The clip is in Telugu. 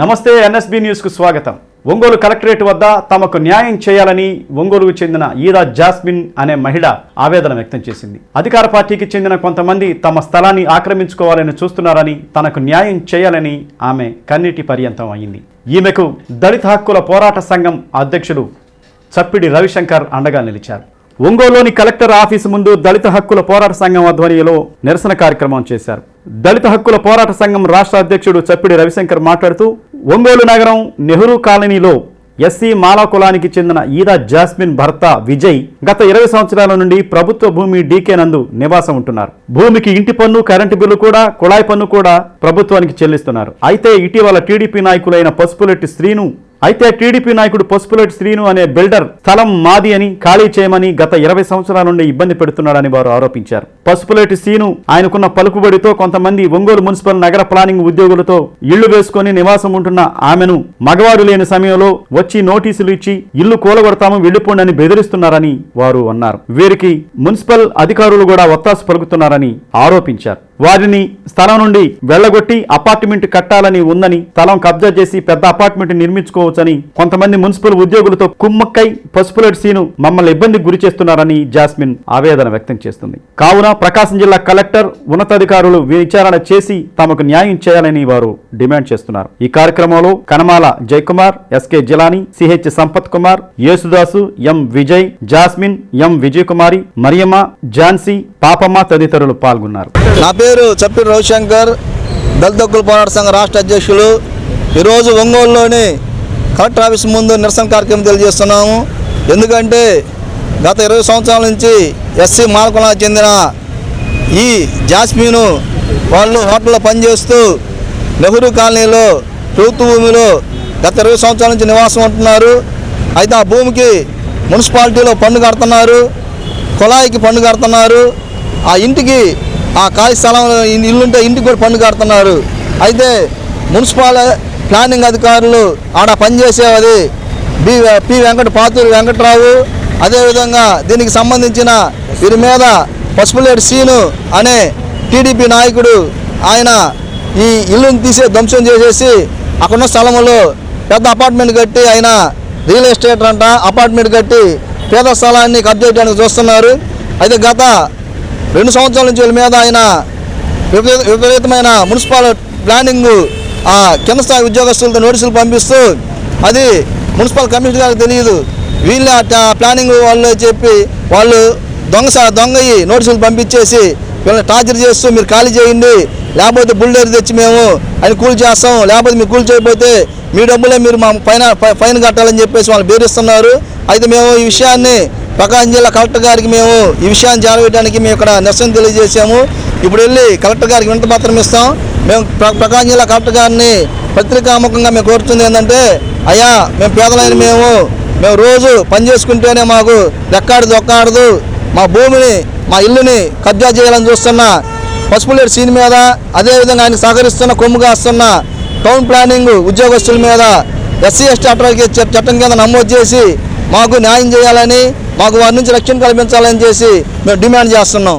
నమస్తే ఎన్ఎస్బి న్యూస్కు స్వాగతం. ఒంగోలు కలెక్టరేట్ వద్ద తమకు న్యాయం చేయాలని ఒంగోలుకు చెందిన ఈరా జాస్మిన్ అనే మహిళ ఆవేదన వ్యక్తం చేసింది. అధికార పార్టీకి చెందిన కొంతమంది తమ స్థలాన్ని ఆక్రమించుకోవాలని చూస్తున్నారని తనకు న్యాయం చేయాలని ఆమె కన్నీటి పర్యంతం అయింది. ఈమెకు దళిత హక్కుల పోరాట సంఘం అధ్యక్షుడు చప్పిడి రవిశంకర్ అండగా నిలిచారు. ఒంగోలులోని కలెక్టర్ ఆఫీసు ముందు దళిత హక్కుల పోరాట సంఘం ఆధ్వర్యంలో నిరసన కార్యక్రమం చేశారు. దళిత హక్కుల పోరాట సంఘం రాష్ట్ర అధ్యక్షుడు చప్పిడి రవిశంకర్ మాట్లాడుతూ ఒంగోలు నగరం నెహ్రూ కాలనీలో ఎస్సీ మాలా కులానికి చెందిన ఈరా జాస్మిన్ భర్త విజయ్ గత ఇరవై సంవత్సరాల నుండి ప్రభుత్వ భూమి డీకే నందు నివాసం ఉంటున్నారు. భూమికి ఇంటి పన్ను కరెంటు బిల్లు కూడా కుళాయి పన్ను కూడా ప్రభుత్వానికి చెల్లిస్తున్నారు. అయితే ఇటీవల టీడీపీ నాయకులైన పసుపులెట్టి శ్రీను అయితే టీడీపీ నాయకుడు పసుపులేటి శ్రీను అనే బిల్డర్ స్థలం మాది అని ఖాళీ చేయమని గత ఇరవై సంవత్సరాల నుండి ఇబ్బంది పెడుతున్నాడని వారు ఆరోపించారు. పసుపులేటి శ్రీను ఆయనకున్న పలుకుబడితో కొంతమంది ఒంగోలు మున్సిపల్ నగర ప్లానింగ్ ఉద్యోగులతో ఇళ్ళు వేసుకుని నివాసం ఉంటున్న ఆమెను మగవారు లేని సమయంలో వచ్చి నోటీసులు ఇచ్చి ఇల్లు కూలగొడతాము వెళ్ళిపోండి అని బెదిరిస్తున్నారని వారు అన్నారు. వీరికి మున్సిపల్ అధికారులు కూడా ఒత్తాసు పలుకుతున్నారని ఆరోపించారు. వారిని స్థలం నుండి వెళ్ళగొట్టి అపార్ట్మెంట్ కట్టాలని ఉందని స్థలం కబ్జా చేసి పెద్ద అపార్ట్మెంట్ నిర్మించుకోవచ్చని కొంతమంది మున్సిపల్ ఉద్యోగులతో కుమ్మక్కై పసుపులేటి సీను మమ్మల్ని ఇబ్బందికి గురి చేస్తున్నారని జాస్మిన్ ఆవేదన వ్యక్తం చేస్తుంది. కావున ప్రకాశం జిల్లా కలెక్టర్ ఉన్నతాధికారులు విచారణ చేసి తమకు న్యాయం చేయాలని వారు డిమాండ్ చేస్తున్నారు. ఈ కార్యక్రమంలో Kanamala Jayakumar SK Jilani CH Sampath Kumar Yesudasu M Vijay Jasmine M Vijay Kumari Mariyamma Jhansi Papamma తదితరులు పాల్గొన్నారు. నా పేరు చప్పిన రవిశంకర్ దళితక్కుల పోరాట సంఘ రాష్ట్ర అధ్యక్షులు. ఈరోజు ఒంగోలులోని కలెక్టర్ ఆఫీస్ ముందు నిరసన కార్యక్రమం తెలియజేస్తున్నాము. ఎందుకంటే గత ఇరవై సంవత్సరాల నుంచి ఎస్సీ మాలకులకు చెందిన ఈ జాస్మిను వాళ్ళు హోటల్లో పనిచేస్తూ నెహ్రూ కాలనీలో ప్రభుత్వ భూమిలో గత ఇరవై సంవత్సరాల నుంచి నివాసం ఉంటున్నారు. అయితే ఆ భూమికి మున్సిపాలిటీలో పన్ను కడుతున్నారు కుళాయికి పన్ను కడుతున్నారు ఆ ఇంటికి ఆ ఖాళీ స్థలంలో ఇల్లుంటే ఇంటికి కూడా పన్ను కడుతున్నారు. అయితే మున్సిపల్ ప్లానింగ్ అధికారులు ఆడ పనిచేసేది బి పి వెంకట పాతూరు వెంకట్రావు. అదేవిధంగా దీనికి సంబంధించిన వీరి మీద పసుపులేడు సీను అనే టీడీపీ నాయకుడు ఆయన ఈ ఇల్లుని తీసే ధ్వంసం చేసేసి అక్కడున్న స్థలంలో పెద్ద అపార్ట్మెంట్ కట్టి ఆయన రియల్ ఎస్టేట్ అంట అపార్ట్మెంట్ కట్టి పేద స్థలాన్ని కబ్జా చేయడానికి చూస్తున్నారు. అయితే గత రెండు సంవత్సరాల నుంచి వీళ్ళ మీద ఆయన విపరీతమైన మున్సిపల్ ప్లానింగ్ ఆ కింద స్థాయి ఉద్యోగస్తులతో నోటీసులు పంపిస్తూ అది మున్సిపల్ కమిషనర్ గారికి తెలియదు. వీళ్ళు ప్లానింగ్ వాళ్ళు చెప్పి వాళ్ళు దొంగ దొంగయి నోటీసులు పంపించేసి వీళ్ళని టార్చర్ చేస్తూ మీరు ఖాళీ చేయండి లేకపోతే బుల్డేర్ తెచ్చి మేము అని కూల్ చేస్తాం లేకపోతే మీరు కూల్ చేయకపోతే మీ డబ్బులే మీరు మా ఫైన్ ఫైన్ కట్టాలని చెప్పేసి వాళ్ళు బేరిస్తున్నారు. అయితే మేము ఈ విషయాన్ని ప్రకాశం జిల్లా కలెక్టర్ గారికి మేము ఈ విషయాన్ని చేరవేయడానికి మేము ఇక్కడ నిరసన తెలియజేసాము ఇప్పుడు వెళ్ళి కలెక్టర్ గారికి వింత పత్రం ఇస్తాం. మేము ప్ర- ప్రకాశం జిల్లా కలెక్టర్ గారిని పత్రికాముఖంగా మేము కోరుతుంది ఏంటంటే అయ్యా మేము పేదలైన మేము మేము రోజు పని చేసుకుంటేనే మాకు లెక్కాడు దొక్కాడదు మా భూమిని మా ఇల్లుని కబ్జా చేయాలని చూస్తున్న పసుపులేడు సీన్ మీద అదేవిధంగా ఆయన సహకరిస్తున్న కొమ్ము కాస్తున్న టౌన్ ప్లానింగ్ ఉద్యోగస్తుల మీద ఎస్సీ ఎస్టీ అట్రాకి చట్టం కింద నమోదు చేసి మాకు న్యాయం చేయాలని మాకు వారి నుంచి రక్షణ కల్పించాలని చేసి మేము డిమాండ్ చేస్తున్నాం.